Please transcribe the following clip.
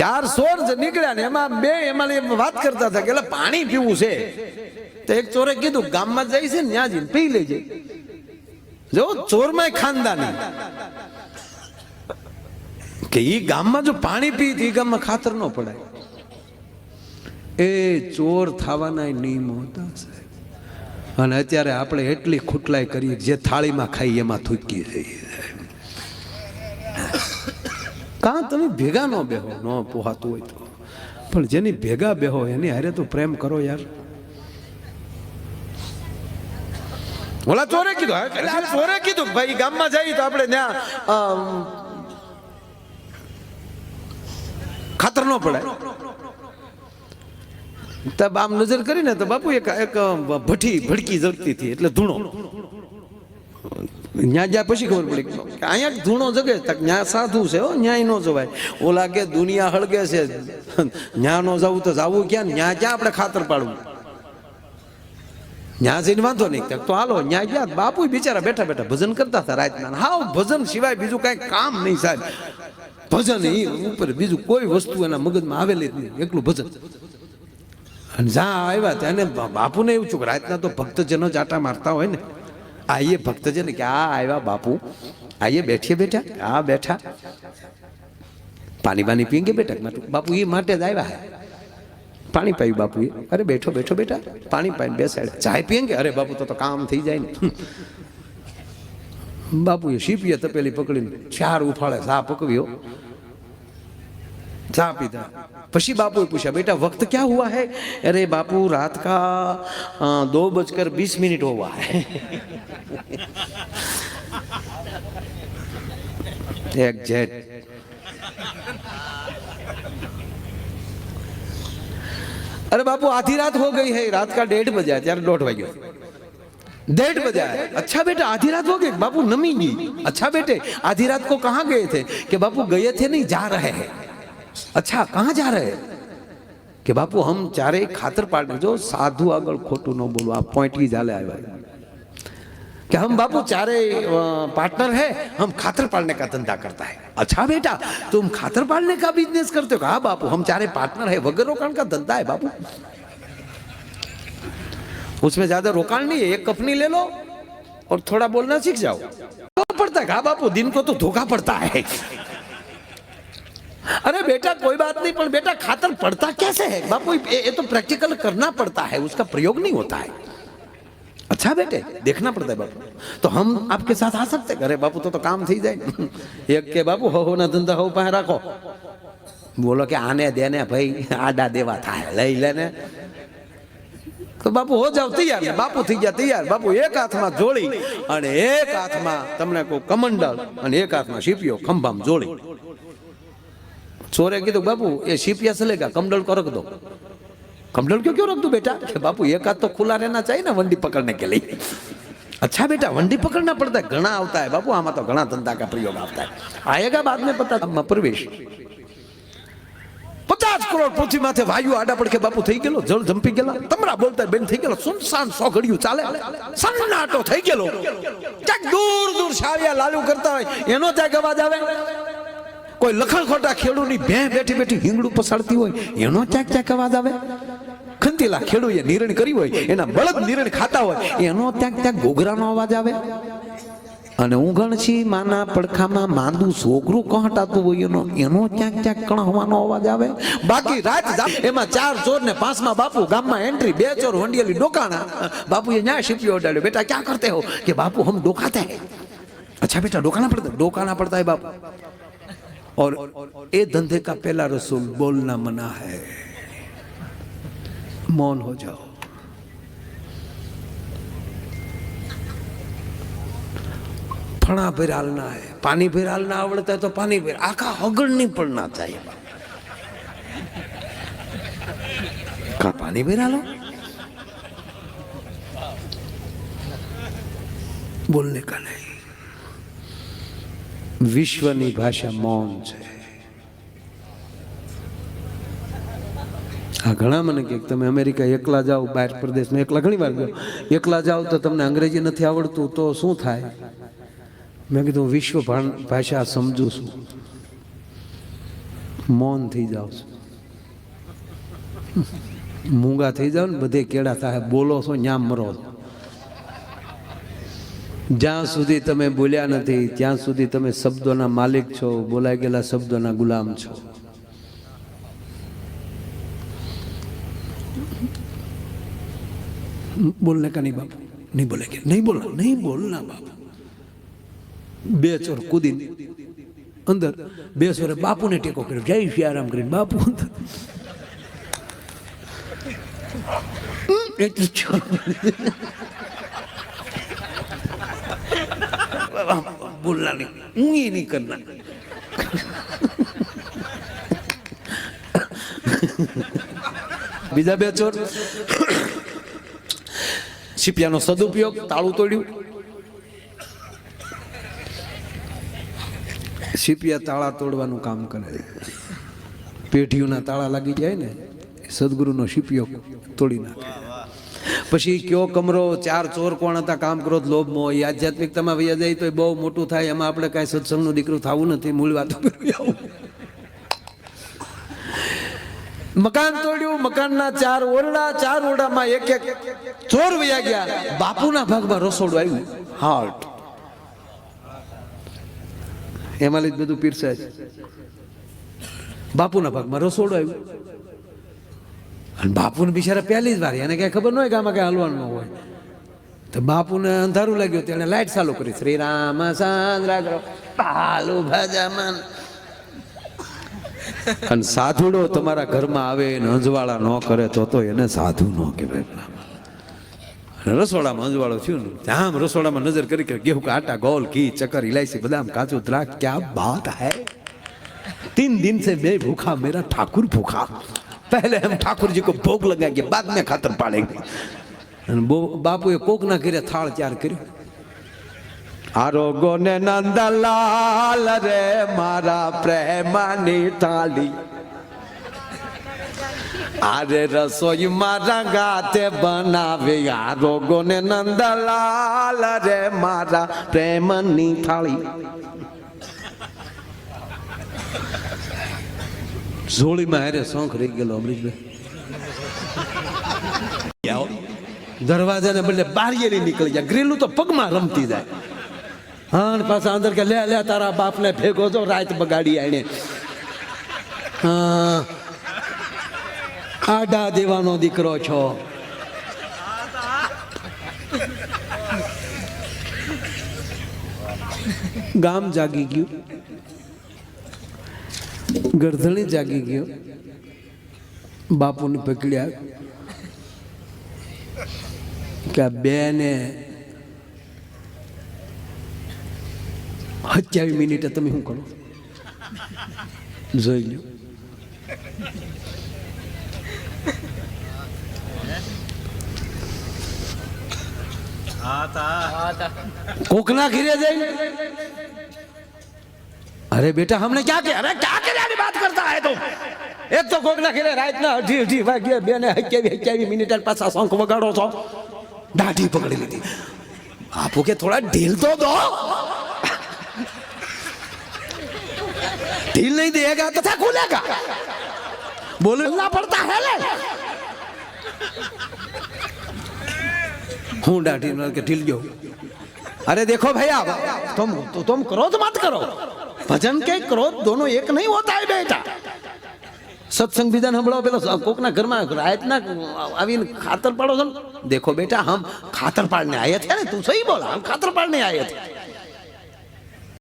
ચાર સોર જ નીકળ્યા ને એમાં બે એમાં વાત કરતા હતા કે પાણી પીવું છે. તો એક ચોરે કીધું ગામમાં જાય છે ને ત્યાં જઈને પી લેજે. જો ચોરમાંય ખાનદાની. કે ઈ ગામમાં જો પાણી પી તો ઈ ગામમાં ખાતર ન પડાય. એ ચોર થવાના નિયમો હતા અને અત્યારે આપણે એટલી ખુટલાઈ કરીએ જે થાળીમાં ખાઈ એમાં થૂકી જઈએ. કાં તમે ભેગા ન બેહો? ન પોહાતું હોય તો. પણ જેની ભેગા બેહો, એની હારે તો પ્રેમ કરો યાર. ઓલા ચોરે કીધું એટલે ચોરે કીધું ભાઈ ગામમાં જઈએ તો આપણે ત્યાં ખાતર ન પડાય. તબ આમ નજર કરીને તો બાપુ એક એક ભઠી ભડકી જળતી હતી, એટલે ધૂણો. ન્યા જ્યાં પછી ખબર પડી કે અહીંયા ધૂણો જગે. તક ન્યા સાધુ છે હો, ન્યાય નો જવાય. ઓલા કે દુનિયા હળગે છે. ન્યા નો જવું તો જવું ક્યાં? ન્યા ક્યાં આપણે ખાતર પાડવું? ન્યા જઈને વાંધો નહીં. તક તો હાલો, ન્યા ગયા. બાપુ બિચારા બેઠા બેઠા ભજન કરતા હતા રાતના. હાવ ભજન સિવાય બીજું કાંઈ કામ નહીં સાહેબ. ભજન એ ઉપર બીજું કોઈ વસ્તુ એના મગજમાં આવેલી જ નહીં. એકલું ભજન. અને જ્યાં આવ્યા ત્યાં બાપુને એવું છું રાતના તો ભક્તજનો જાટા મારતા હોય ને. આઈએ ભક્તજન કે આ આવ્યા બાપુ. આઈએ બેઠીએ બેઠા આ બેઠા. પાણી પાણી પીએંગે બેટા? બાપુ એ માટે જ આવ્યા હે. પાણી પાયું બાપુએ અરે બેઠો બેઠો બેટા. પાણી પાઈને બેસાડે. ચાય પીએંગે? અરે બાપુ, તો તો કામ થઈ જાય ને. બાપુએ શીપીએ તપેલી પકડીને ચાર ઉફાળે સા પકવ્યો. चा पीता पशी बापू ने पूछा बेटा वक्त क्या हुआ है अरे बापू रात का अ, दो बजकर बीस मिनट हुआ है एक जेट अरे बापू आधी रात हो गई है रात का डेढ़ बजा है ત્યારે દોઢ વાગ્યો डेढ़ बजा है अच्छा बेटा आधी रात हो गई बापू नमी गई अच्छा बेटे आधी रात को कहाँ गए थे कि बापू गए थे नहीं जा रहे हैं अच्छा कहाँ जा रहे हैं કે બાપુ હમ ચારે ખાતર પાડને જો સાધુ આગળ ખોટું ન બોલો આ પોઈન્ટ की ચાલે આવ્યા कि हम बापू चारे पार्टनर है हम खातर पालने का धंधा करता है अच्छा बेटा तुम खातर पालने का बिजनेस करते हो हाँ बापू हम चारे पार्टनर है वगैरह रोकाण का धंधा है बापू उसमें ज्यादा रोकाण नहीं है एक कपनी ले लो और थोड़ा बोलना सीख जाओ धोखा पड़ता है हाँ बापू दिन को तो धोखा पड़ता है अरे बेटा कोई बात नहीं पर बेटा खातर पड़ता कैसे है बापू ये ये तो प्रैक्टिकल करना पड़ता है उसका प्रयोग नहीं होता है अच्छा बेटे देखना पड़ता है बापू तो हम आपके साथ आ सकते हैं? अरे बापू तो तो काम थी जाए एक के बापू हो हो ना धंधा हो पाए રાખો બોલો કે આને દેને ભાઈ આડા દેવા થાય લઈ લેને તો બાપુ હો જાવ તૈયાર બાપુ થઈ ગયા તૈયાર બાપુ એક હાથમાં જોડી અને એક હાથમાં તમને કોઈ કમંડળ અને એક હાથમાં શીપીઓ ખંભામાં જોડી ચોરે કીધું, બાપુ, એ શીપિયા સલેગા કમડલ કો રખ દો કમડલ ક્યો ક્યો રખ દો બેટા? કે બાપુ એકાદ તો ખુલ્લા રહેના ચાહીએ ને વંડી પકડને કે લઈ. અચ્છા બેટા, વંડી પકડના પડતા ઘણા આવતા બાપુ, આમાં તો ઘણા ધંધા કા પ્રયોગ આવતા આયેગા બાદ મેં પતા પ્રવેશ. પચાસ કરોડ પૃથ્વી માથે વાયુ આડા પડકે બાપુ થઈ ગયેલો, જળ જંપી ગયેલા. તમારા બોલતા બેન થઈ ગયેલો, સુનસાન સોઘડિયું ચાલે. સન્નાટો થઈ ગયેલો. ક્યાંક દૂર દૂર છાવ્યા લાલુ કરતા હોય. એનો ત્યાં અવાજ આવે. કોઈ લખણ ખોટા ખેડૂની બે બેઠી બેઠી હિંગડું પસાડતી હોય, એનો ક્યાંક ક્યાંક અવાજ આવે? ખંતીલા ખેડૂએ નિર્ણ કરી હોય, એના બળદ નિર્ણ ખાતા હોય, એનો ક્યાંક ત્યાં ઘોઘરાનો અવાજ આવે? અને ઊંઘણછી માના પડખામાં માંદું છોકરું કહટાતું હોય, એનો એનો ક્યાંક ક્યાંક કણહવાનો અવાજ આવે? બાકી રાત એમાં ચાર ચોર ને પાંચમાં બાપુ ગામમાં એન્ટ્રી બે ચોર વંડિયેલી ડોકાણા. બાપુએ ન્યાય શીપ્યો ઓડાડ્યો બેટા, ક્યાં કરતે હો? કે બાપુ હમ ડોકાતે અચ્છા બેટા, ડોકાણા પડતા ડોકાણા પડતા હે બાપુ. और ये धंधे का पहला रसूल बोलना मना है। मौन हो जाओ। फणा बिरालना है, पानी बिरालना आवड़ता है तो पानी बिरा आखा हगड़ नहीं पड़ना चाहिए। का पानी बिरालो? बोलने का नहीं। વિશ્વની ભાષા મૌન છે. આ ઘણા મને કે તમે અમેરિકા એકલા જાઓ, બહાર પ્રદેશમાં એકલા ઘણી વાર ગયો એકલા જાઓ તો તમને અંગ્રેજી નથી આવડતું, તો શું થાય? મેં કીધું, વિશ્વ ભાષા સમજુ છું. મૌન થઈ જાઓ છો. મૂંગા થઈ જાવ ને, બધે કેળા થાય, બોલો છો, ન્યામ મરો છો. જ્યાં સુધી તમે બોલ્યા નથી ત્યાં સુધી તમે શબ્દોના માલિક છો બોલાઈ ગયેલા શબ્દોના ગુલામ છો. બોલને કા નહીં બાપુ? નહીં બોલે કે? નહીં બોલ? નહીં બોલના બાપુ. બે ચોર કૂદી અંદર બે ચોરે બાપુને ટેકો કર્યો. જય આરામ કરીને બાપુ અંદર. એટલું નહીં હું એ નહીં કરના બીજા બે ચોર છીપિયાનો સદુપયોગ તાળું તોડ્યું શિપિયા તાળા તોડવાનું કામ કરે પેઢીઓના તાળા લાગી જાય ને સદગુરુનો શિપિયો તોડી નાખે પછી કયો કમરો, ચાર ચોર કોણ હતા, કામ કરો તો લોભ મોહ એ આધ્યાત્મિકતામાં વૈયા જાય તો એ બહુ મોટું થાય, એમાં આપણે કાંઈ સત્સંગનું દીકરું થવું નથી, મૂળ વાતો મકાન તોડ્યું, મકાનના ચાર ઓરડા, ચાર ઓરડામાં એક એક ચોર વયા ગયા. બાપુના ભાગમાં રસોડું આવ્યું. હાર્ટ એમાં લીધું બધું પીરસાય. બાપુના ભાગમાં રસોડું આવ્યું. અને બાપુને બિચારા પહેલી જ વાર એને કાંઈ ખબર ન હોય કે આમાં કાંઈ હલવાનું હોય. તો બાપુને અંધારું લાગ્યું તેણે લાઇટ ચાલુ કરી. શ્રી રામ સાંદ્રા પાલુ ભજમન. અને સાધુડો તમારા ઘરમાં આવે એને અંજવાળા ન કરે તો તો એને સાધુ ન કહેવાય. રસોડામાં અંજવાળો થયું ને આમ રસોડામાં નજર કરી કે ગેહું આટા, ગોલ, ઘી ચક્કર ઇલાયચી બદામ કાચું દ્રાક્ષ, ક્યાં બાત હે? તીન દિન સે બે ભૂખા, મેરા ઠાકુર ભૂખા. पहले हम ठाकुर जी को भोग लगाएँगे बाद में खातर पाड़ेंगे बापू ये कोक ना करे थाल चार करे आरोगो ने नंदलाल रे मारा प्रेमानी थाली अरे रसोई मारा गाते बनावे आरोगो ने नंदलाल रे मारा प्रेमनी थाली ઝોળીમાં હારે શોખ રહી ગયેલો, અમરીશભાઈ. દરવાજાને બદલે બારીએ નહીં નીકળી જાય ગ્રીલું તો પગમાં રમતી જાય. હા પાછા અંદર કે, લે લે, તારા બાપને ભેગો જો, રાત બગાડી એને હા. આડા દેવાનો દીકરો છો. ગામ જાગી ગયું. ગરધણી જાગી ગયો. બાપુને પકડ્યા. કે બેને સત્યાવીસ મિનિટે તમે શું કરો? જોઈ લો કોકના ઘીરે જઈ अरे बेटा हमने क्या किया अरे क्या किया की बात करता है तुम એક તો કોકના ઘરે રાતના અઢી અઢી વાગ્યે બેને હત્યાવી હત્યાવી મિનિટ પાછા શંખ વગાડો છો દાઢી પકડી લીધી આપો કે થોડા ઢીલ તો દો ढील नहीं देगा तथा खुलेगा बोलना पड़ता है ले हूँ डांटी मार के ढील गयो अरे देखो भैया तुम तो तुम क्रोध मत करो ભજન કે ક્રોધ દોનો એક નહીં હોતા હે બેટા. સત્સંગ વિધાન હંભળાવો પેલો કોકના ઘરમાં આયતના આવીને ખાતર પાડો છો ને. દેખો બેટા હમ ખાતર પાડને આયે છે ને? તું સહી બોલ હમ ખાતર પાડને આયે છે.